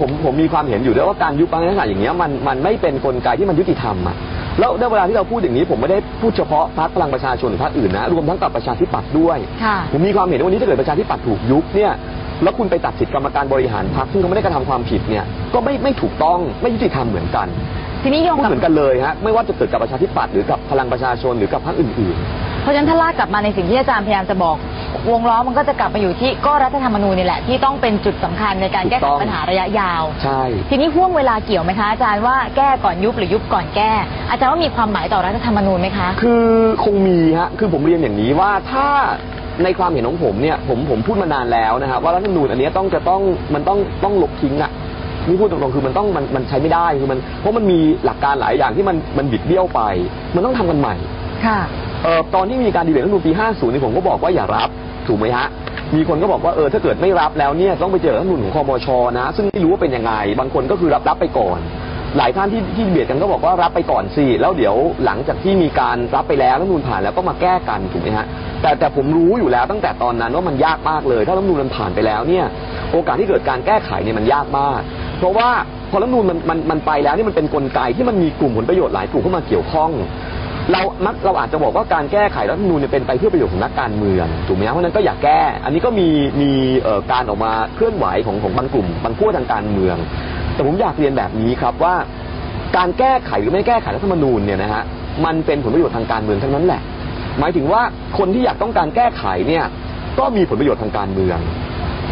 ผมผมมีความเห็นอยู่ด้วยว่าการยุบพักในลักษณะอย่างเงี้ยมันมันไม่เป็นกลไกที่มันยุติธรรมอะแล้วในเวลาที่เราพูดอย่างนี้ผมไม่ได้พูดเฉพาะพรรคพลังประชาชนหรือพรรคอื่นนะรวมทั้งกับประชาธิปัตย์ด้วยค่ะผมมีความเห็นว่าวันนี้ถ้าเกิดประชาธิปัตย์ถูกยุบเนี่ยแล้วคุณไปตัดสิทธิกรรมการบริหารพรรคซึ่งเขาไม่ได้กระทำความผิดเนี่ยก็ไม่ไม่ถูกต้องไม่ยุติธรรมเหมือนกันทีนี้โยงพูดกับเหมือนกันเลยฮะไม่ว่าจะเกิดกับประชาธิปัตย์หรือกับพลังประชาชนหรือกับพรรคอื่นเพราะฉะนั้นถ้าลากกลับมาในสิ่งที่อาจารย์พยายามจะบอก วงล้อมันก็จะกลับมาอยู่ที่ก็รัฐธรรมนูญนี่แหละ ที่ต้องเป็นจุดสำคัญในการแก้ไขปัญหาระยะยาวๆใช่ ทีนี้ห่วงเวลาเกี่ยวไหมคะอาจารย์ว่าแก้ก่อนยุบหรือยุบก่อนแก้ อาจารย์ว่ามีความหมายต่อรัฐธรรมนูญไหมคะ คือคงมีฮะ คือผมเรียนอย่างนี้ว่าถ้าในความเห็นของผมเนี่ย ผมผมพูดมานานแล้วนะครับว่ารัฐธรรมนูญอันเนี้ยต้องจะต้องมันต้องต้องลบทิ้งอะนี่พูดตรงๆคือมันต้องมันมันใช้ไม่ได้คือมันเพราะมันมีหลักการหลายอย่างที่มันมันบิดเบี้ยวไป มันต้องทำกันใหม่ ค่ะ เอ่อตอนที่มีการดีเบตรัฐธรรมนูญปี 50นี่ผมก็บอกว่าอย่ารับถูกไหมฮะ มีคนก็บอกว่าเออถ้าเกิดไม่รับแล้วเนี่ยต้องไปเจอรัฐธรรมนูญของคอมชนะ ซึ่งไม่รู้ว่าเป็นยังไง บางคนก็คือรับรับไปก่อน หลายท่านที่ที่ดีเบตกันก็บอกว่ารับไปก่อนสิแล้วเดี๋ยวหลังจากที่มีการรับไปแล้วรัฐธรรมนูญผ่านแล้วก็มาแก้กันถูกไหมฮะแต่แต่ผมรู้อยู่แล้วตั้งแต่ตอนนั้นว่ามันยากมากเลย ถ้ารัฐธรรมนูญมันผ่านไปแล้วเนี่ยโอกาสที่เกิดการแก้ไขเนี่ยมันยากมาก เพราะว่าพอรัฐธรรมนูญมันมันมันไปแล้วนี่มันเป็นกลไกที่มันมีกลุ่มผลประโยชน์หลายกลุ่มเข้ามาเกี่ยวข้อง เรามักเราอาจจะบอกว่าการแก้ไขรัฐธรรมนูญเนี่ยเป็นไปเพื่อประโยชน์ของนักการเมืองถูกไหมครับเพราะฉะนั้นก็อยากแก้ อันนี้ก็มีมีเอ่อการออกมาเคลื่อนไหวของของบางกลุ่มบางพวกทางการเมือง แต่ผมอยากเรียนแบบนี้ครับว่า การแก้ไขหรือไม่แก้ไขรัฐธรรมนูญเนี่ยนะฮะมันเป็นผลประโยชน์ทางการเมืองทั้งนั้นแหละ หมายถึงว่าคนที่อยากต้องการแก้ไขเนี่ยก็มีผลประโยชน์ทางการเมือง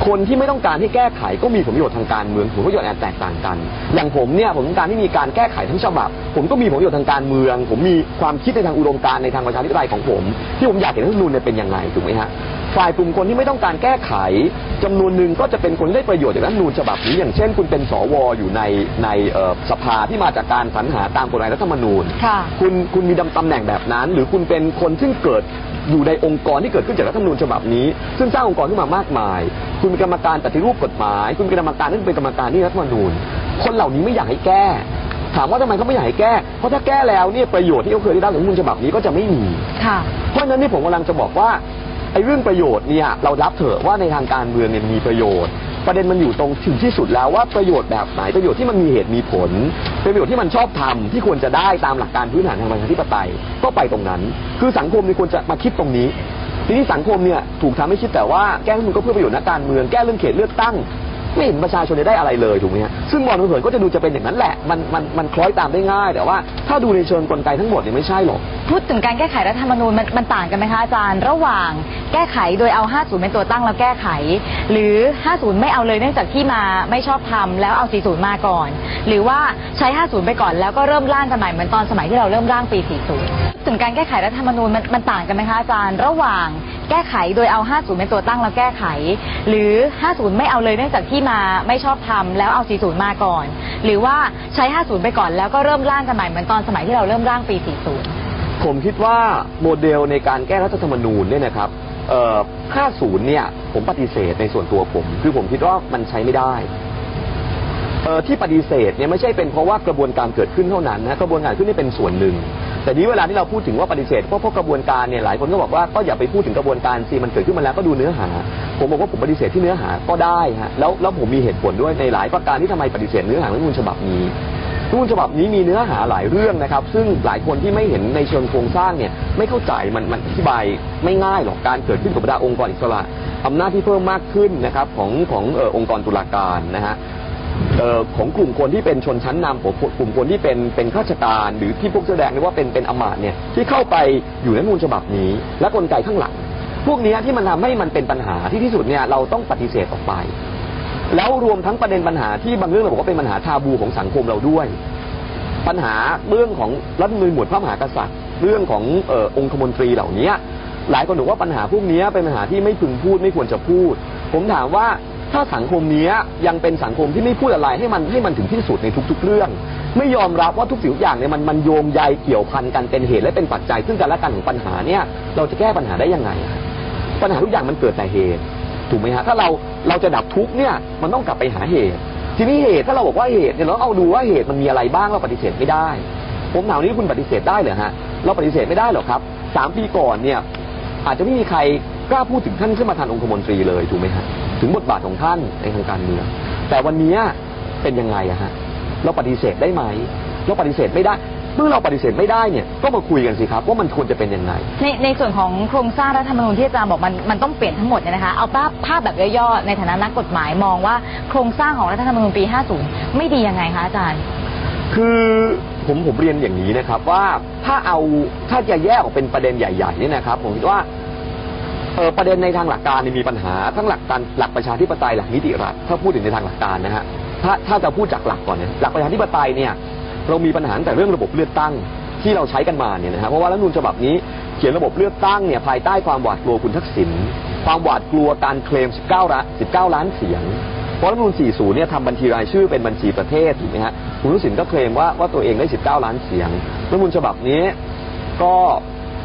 คนที่ไม่ต้องการให้แก้ไขก็มีผลประโยชน์ทางการเมืองผลประโยชน์อาจแตกต่างกัน อย่างผมเนี่ยผมต้องการที่มีการแก้ไขทั้งฉบับ ผมก็มีผลประโยชน์ทางการเมือง ผมมีความคิดในทางอุดมการณ์ในทางประชาธิปไตยของผม ที่ผมอยากเห็นรัฐธรรมนูญเนี่ยเป็นยังไงถูกไหมฮะฝ่ายกลุ่มคนที่ไม่ต้องการแก้ไขจำนวนหนึ่งก็จะเป็นคนที่ได้ประโยชน์จากรัฐธรรมนูญฉบับนี้อย่างเช่น คุณเป็นสวอยู่ในในเอ่อสภาที่มาจากการสรรหาตามกฎหมายรัฐธรรมนูญค่ะคุณคุณมีตำแหน่งแบบนั้น หรือคุณเป็นคนซึ่งเกิด อยู่ในองค์กรที่เกิดขึ้นจากรัฐธรรมนูญฉบับนี้ ซึ่งสร้างองค์กรขึ้นมามากมาย คุณเป็นกรรมการปฏิรูปกฎหมาย คุณเป็นกรรมการที่เป็นกรรมการที่รัฐธรรมนูญ คนเหล่านี้ไม่อยากให้แก้ ถามว่าทำไมเขาไม่อยากให้แก้ เพราะถ้าแก้แล้วเนี่ยประโยชน์ที่เขาเคยได้รับจากรัฐธรรมนูญฉบับนี้ก็จะไม่มีค่ะเพราะฉะนั้นนี่ผมกำลังจะบอกว่าไอ้เรื่องประโยชน์เนี่ยเรารับเถอะว่าในทางการเมืองเนี่ยมีประโยชน์ ประเด็นมันอยู่ตรงถึงที่สุดแล้วว่าประโยชน์แบบไหนประโยชน์ที่มันมีเหตุมีผลเป็นประโยชน์ที่มันชอบทำที่ควรจะได้ตามหลักการพื้นฐานทางประชาธิปไตยก็ไปตรงนั้น คือสังคมเนี่ยควรจะมาคิดตรงนี้ ทีนี้สังคมเนี่ยถูกทำให้คิดแต่ว่าแก้รัฐธรรมนูญก็เพื่อประโยชน์นักการเมืองแก้เรื่องเขตเลือกตั้งไม่เห็นประชาชนได้อะไรเลยถูกไหมฮะซึ่งมองเผินๆก็จะดูจะเป็นอย่างนั้นแหละ มันมันมันคล้อยตามได้ง่าย แต่ว่าถ้าดูในเชิงกลไกทั้งหมดเนี่ยไม่ใช่หรอก พูดถึงการแก้ไขรัฐธรรมนูญมันมันต่างกันไหมคะอาจารย์ ระหว่างแก้ไขโดยเอา 50 เป็นตัวตั้งแล้วแก้ไข หรือ 50 ไม่เอาเลยเนื่องจากที่มาไม่ชอบทำแล้วเอา 40 มาก่อน หรือว่าใช้ 50 ไปก่อนแล้วก็เริ่มร่างกันใหม่เหมือนตอนสมัยที่เราเริ่มร่างปี 40 ถึงการแก้ไขรัฐธรรมนูญมันมันต่างกันไหมคะอาจารย์ ระหว่างแก้ไขโดยเอา 50 เป็นตัวตั้งแล้วแก้ไข หรือ 50 ไม่เอาเลยเนื่องจากที่มาไม่ชอบทำแล้วเอา 40 มาก่อน หรือว่าใช้ 50 ไปก่อนแล้วก็เริ่มร่างกันใหม่เหมือนตอนสมัยที่เราเริ่มร่างปี 40 ผมคิดว่าโมเดลในการแก้รัฐธรรมนูญเนี่ยนะครับ50 เนี่ย ผมปฏิเสธในส่วนตัวผม คือผมคิดว่ามันใช้ไม่ได้ที่ปฏิเสธเนี่ยไม่ใช่เป็นเพราะว่ากระบวนการเกิดขึ้นเท่านั้นนะกระบวนการขึ้นนี่เป็นส่วนหนึ่ง แต่นี้เวลาที่เราพูดถึงว่าปฏิเสธเพราะเพราะกระบวนการเนี่ยหลายคนก็บอกว่าก็อย่าไปพูดถึงกระบวนการสิมันเกิดขึ้นมาแล้วก็ดูเนื้อหา ผมบอกว่าผมปฏิเสธที่เนื้อหาก็ได้ฮะแล้วแล้วผมมีเหตุผลด้วยในหลายประการที่ทำไมปฏิเสธเนื้อหารัฐมนูญฉบับนี้ รัฐธรรมนูญฉบับนี้มีเนื้อหาหลายเรื่องนะครับ ซึ่งหลายคนที่ไม่เห็นในเชิงโครงสร้างเนี่ยไม่เข้าใจมันมันอธิบายไม่ง่ายหรอกการเกิดขึ้นของบรรดาองค์กรอิสระอำนาจที่เพิ่มมากขึ้นนะครับของของเอ่อองค์กรตุลาการนะฮะเอ่อของกลุ่มคนที่เป็นชนชั้นนำของกลุ่มคนที่เป็นเป็นข้าราชการหรือที่พวกแสดงเรียกว่าเป็นเป็นอำมาตย์เนี่ยที่เข้าไปอยู่ในรัฐธรรมนูญฉบับนี้ และกลไกข้างหลัง พวกนี้ที่มันทำให้มันเป็นปัญหาที่ที่สุดเนี่ยเราต้องปฏิเสธออกไป แล้วรวมทั้งประเด็นปัญหาที่บางเรื่องเราบอกว่าเป็นปัญหาทาบูของสังคมเราด้วย ปัญหาเรื่องของรัฐธรรมนูญหมวดพระมหากษัตริย์ เรื่องของเออองคมนตรีเหล่านี้หลายคนบอกว่าปัญหาพวกนี้เป็นปัญหาที่ไม่พึงพูดไม่ควรจะพูด ผมถามว่าถ้าสังคมนี้ยังเป็นสังคมที่ไม่พูดอะไรให้มันให้มันถึงที่สุดในทุก ๆ เรื่อง ไม่ยอมรับว่าทุกสิ่งทุกอย่างเนี่ยมันมันโยงใยเกี่ยวพันกันเป็นเหตุและเป็นปัจจัยซึ่งกันและกันของปัญหาเนี่ยเราจะแก้ปัญหาได้ยังไงปัญหาทุกอย่างมันเกิดแต่เหตุ ถูกไหมฮะถ้าเราเราจะดับทุกข์เนี่ยมันต้องกลับไปหาเหตุ ทีนี้เหตุถ้าเราบอกว่าเหตุเนี่ยเราเอาดูว่าเหตุมันมีอะไรบ้างเราปฏิเสธไม่ได้ ผมถามนี้คุณปฏิเสธได้เหรอฮะเราปฏิเสธไม่ได้หรอกครับสามปีก่อนเนี่ยอาจจะไม่มีใครกล้าพูดถึงท่านขึ้นมาทันองคมนตรีเลยถูกไหมฮะถึงบทบาทของท่านในทางการเมืองแต่วันนี้เป็นยังไงอะฮะเราปฏิเสธได้ไหมเราปฏิเสธไม่ได้ เมื่อเราปฏิเสธไม่ได้เนี่ยก็มาคุยกันสิครับ ว่ามันควรจะเป็นยังไง ในในส่วนของโครงสร้างรัฐธรรมนูญที่อาจารย์บอกมันมันต้องเปลี่ยนทั้งหมดเนี่ยนะคะเอาภาพภาพแบบย่อๆในฐานะนักกฎหมายมองว่าโครงสร้างของรัฐธรรมนูญปี 50 ไม่ดียังไงคะอาจารย์ คือผมผมเรียนอย่างนี้นะครับว่าถ้าเอาถ้าจะแยกออกเป็นประเด็นใหญ่ๆเนี่ยนะครับ ผมคิดว่าเออประเด็นในทางหลักการเนี่ยมีปัญหาทั้งหลักการหลักประชาธิปไตยหลักนิติรัฐถ้าพูดถึงในทางหลักการนะฮะถ้าถ้าจะพูดจากหลักก่อนเนี่ยหลักประชาธิปไตยเนี่ย เรามีปัญหาแต่เรื่องระบบเลือกตั้งที่เราใช้กันมาเนี่ยนะครับเพราะว่ารัฐธรรมนูญฉบับนี้เขียนระบบเลือกตั้งเนี่ยภายใต้ความหวาดกลัวคุณทักษิณความหวาดกลัวการเคลม 19ล้าน19 ล้านเสียงเพราะรัฐธรรมนูญ40 เนี่ยทำบัญชีรายชื่อเป็นบัญชีประเทศถูกไหมฮะคุณทักษิณก็เคลมว่าว่าตัวเองได้ 19 ล้านเสียงรัฐธรรมนูญฉบับนี้ก็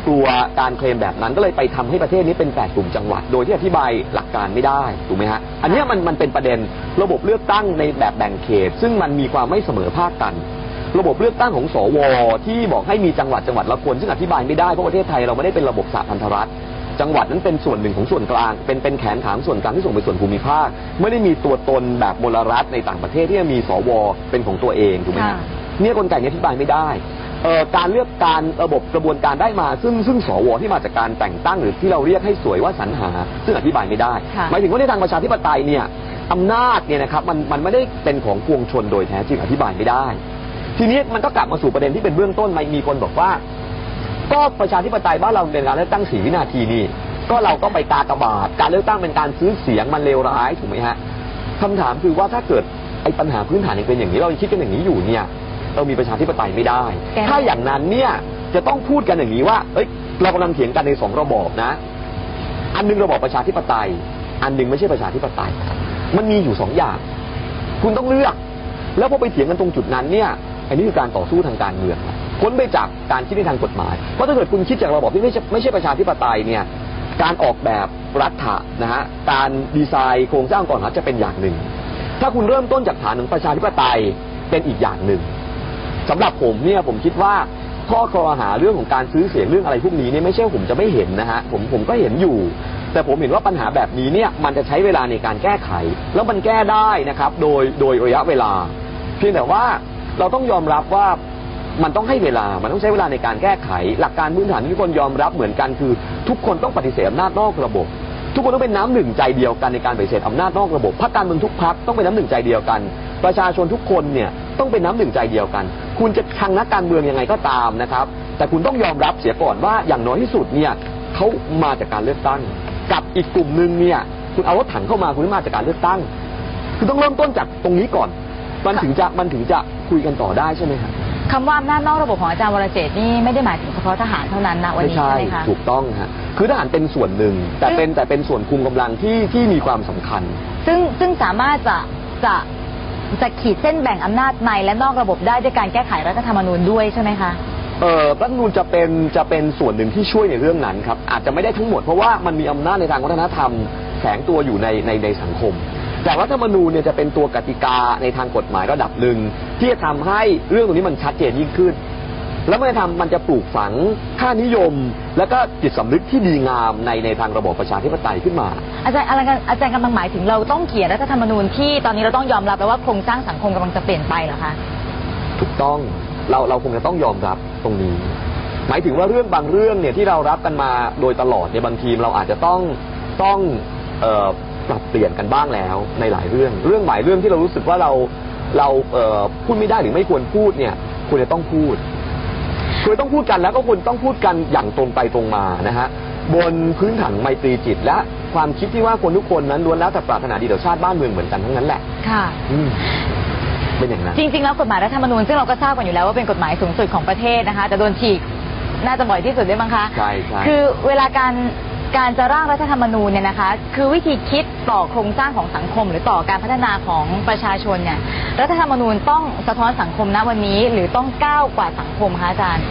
กลัวการเคลมแบบนั้นก็เลยไปทำให้ประเทศนี้เป็นแปดกลุ่มจังหวัด โดยที่อธิบายหลักการไม่ได้ถูกไหมฮะอันนี้มันมันเป็นประเด็นระบบเลือกตั้งในแบบแบ่งเขต ซึ่งมันมีความไม่เสมอภาคกัน ระบบเลือกตั้งของสว ที่บอกให้มีจังหวัดจังหวัดละคนซึ่งอธิบายไม่ได้เพราะประเทศไทยเราไม่ได้เป็นระบบสหพันธรัฐ จังหวัดนั้นเป็นส่วนหนึ่งของส่วนกลาง เป็นเป็นแขนขาของส่วนกลางที่ส่งไปส่วนภูมิภาค ไม่ได้มีตัวตนแบบมลรัฐในต่างประเทศที่จะมีสว เป็นของตัวเองถูกไหมฮะค่ะเนี่ยกลไกนี้อธิบายไม่ได้เอ่อการเลือกการระบบกระบวนการได้มา ซึ่งซึ่งสวที่มาจากการแต่งตั้งหรือที่เราเรียกให้สวยว่าสรรหา ซึ่งอธิบายไม่ได้ค่ะหมายถึงว่าในทางประชาธิปไตยเนี่ยอำนาจเนี่ยนะครับมันมันไม่ได้เป็นของปวงชนโดยแท้จริงอธิบายไม่ได้ ทีนี้มันก็กลับมาสู่ประเด็นที่เป็นเบื้องต้นมันมีคนบอกว่า ก็ประชาธิปไตยบ้านเราเป็นการเลือกตั้งสี่วินาทีนี่ ก็เราก็ไปกากบาทการเลือกตั้งเป็นการซื้อเสียงมันเลวร้ายถูกไหมฮะคำถามคือว่าถ้าเกิดไอ้ปัญหาพื้นฐานยังเป็นอย่างนี้เรายังคิดกันอย่างนี้อยู่เนี่ย เรามีประชาธิปไตยไม่ได้แก้ไม่ได้ ถ้าอย่างนั้นเนี่ยจะต้องพูดกันอย่างนี้ว่า เอ้ย เรากำลังเถียงกันในสองระบอบนะ อันหนึงระบอบประชาธิปไตย อันหนึงไม่ใช่ประชาธิปไตย มันมีอยู่สองอย่าง คุณต้องเลือก แล้วพอไปเถียงกันตรงจุดนั้นเนี่ย อันนี้คือการต่อสู้ทางการเมืองพ้นไปจากการคิดในทางกฎหมาย เพราะถ้าเกิดคุณคิดจากระบอบที่ไม่ใช่ไม่ใช่ประชาธิปไตยเนี่ยการออกแบบรัฐะนะฮะการดีไซน์โครงสร้างก่อนรัฐจะเป็นอย่างหนึ่ง ถ้าคุณเริ่มต้นจากฐานของประชาธิปไตยเป็นอีกอย่างหนึ่งสำหรับผมเนี่ยผมคิดว่าข้อคอรหาเรื่องของการซื้อเสียงเรื่องอะไรพวกนี้เนี่ยไม่ใช่ผมจะไม่เห็นนะฮะผมผมก็เห็นอยู่ แต่ผมเห็นว่าปัญหาแบบนี้เนี่ยมันจะใช้เวลาในการแก้ไข แล้วมันแก้ได้นะครับ โดยโดยระยะเวลา เพียงแต่ว่า เราต้องยอมรับว่ามันต้องให้เวลา มันต้องใช้เวลาในการแก้ไข หลักการพื้นฐานที่ทุกคนยอมรับเหมือนกันคือ ทุกคนต้องปฏิเสธอำนาจนอกระบบ ทุกคนต้องเป็นน้ำหนึ่งใจเดียวกันในการปฏิเสธอำนาจนอกระบบพรรคการเมืองทุกพรรคต้องเป็นน้ำหนึ่งใจเดียวกัน ประชาชนทุกคนเนี่ยต้องเป็นน้ำหนึ่งใจเดียวกัน คุณจะทางนักการเมืองยังไงก็ตามนะครับ แต่คุณต้องยอมรับเสียก่อนว่าอย่างน้อยที่สุดเนี่ยเขามาจากการเลือกตั้ง กับอีกกลุ่มหนึ่งเนี่ยคุณเอารถถังเข้ามาคุณไม่มาจากการเลือกตั้งคือต้องเริ่มต้นจากตรงนี้ก่อน มันถึงจะมันถึงจะ คุยกันต่อได้ใช่ไหมครับคำว่าอำนาจนอกระบบของอาจารย์วรเจตน์นี่ไม่ได้หมายถึงเฉพาะทหารเท่านั้นนะวันไม่นี้ใช่ใช่ไหมคะถูกต้องฮะคือทหารเป็นส่วนหนึ่ง แต่เป็นแต่เป็นส่วนคุมกำลังที่ที่มีความสำคัญ ซึ่งซึ่งสามารถจะจะจะขีดเส้นแบ่งอำนาจในและนอกระบบได้ด้วยการแก้ไขรัฐธรรมนูญด้วยใช่ไหมคะ เอ่อรัฐธรรมนูญจะเป็นจะเป็นส่วนหนึ่งที่ช่วยในเรื่องนั้นครับอาจจะไม่ได้ทั้งหมดเพราะว่ามันมีอำนาจในทางวัฒนธรรมแฝงตัวอยู่ในในในสังคม แต่รัฐธรรมนูญเนี่ยจะเป็นตัวกติกาในทางกฎหมายระดับหนึ่งที่จะทำให้เรื่องตรงนี้มันชัดเจนยิ่งขึ้น แล้วมันจะทำมันจะปลูกฝังค่านิยม และก็จิตสำนึกที่ดีงามในในทางระบอบประชาธิปไตยขึ้นมา อาจารย์อะไรกันอาจารย์กำลังหมายถึงเราต้องเขียนรัฐธรรมนูญที่ตอนนี้เราต้องยอมรับแล้วว่าโครงสร้างสังคมกำลังจะเปลี่ยนไปเหรอคะถูกต้องเราเราคงจะต้องยอมรับตรงนี้ หมายถึงว่าเรื่องบางเรื่องเนี่ยที่เรารับกันมาโดยตลอดเนี่ยบางทีเราอาจจะต้องต้องเอ่อ ปรับเปลี่ยนกันบ้างแล้วในหลายเรื่อง เรื่องหลายเรื่องที่เรารู้สึกว่าเราเราเอ่อพูดไม่ได้หรือไม่ควรพูดเนี่ยควรจะต้องพูดควรต้องพูดกันแล้วก็ควรต้องพูดกันอย่างตรงไปตรงมานะฮะบนพื้นฐานไมตรีจิตและความคิดที่ว่าคนทุกคนนั้นล้วนแล้วแต่ปรารถนาดีต่อชาติบ้านเมืองเหมือนกันทั้งนั้นแหละค่ะอืมเป็นอย่างนั้นจริงๆแล้วกฎหมายรัฐธรรมนูญซึ่งเราก็ทราบกันอยู่แล้วว่าเป็นกฎหมายสูงสุดของประเทศนะคะแต่โดนฉีกน่าจะบ่อยที่สุดด้วยมั้งคะ ใช่ใช่คือเวลาการ การจะร่างรัฐธรรมนูญเนี่ยนะคะ คือวิธีคิดต่อโครงสร้างของสังคม หรือต่อการพัฒนาของประชาชนเนี่ยรัฐธรรมนูญต้องสะท้อนสังคมณวันนี้ หรือต้องก้าวกว่าสังคมคะอาจารย์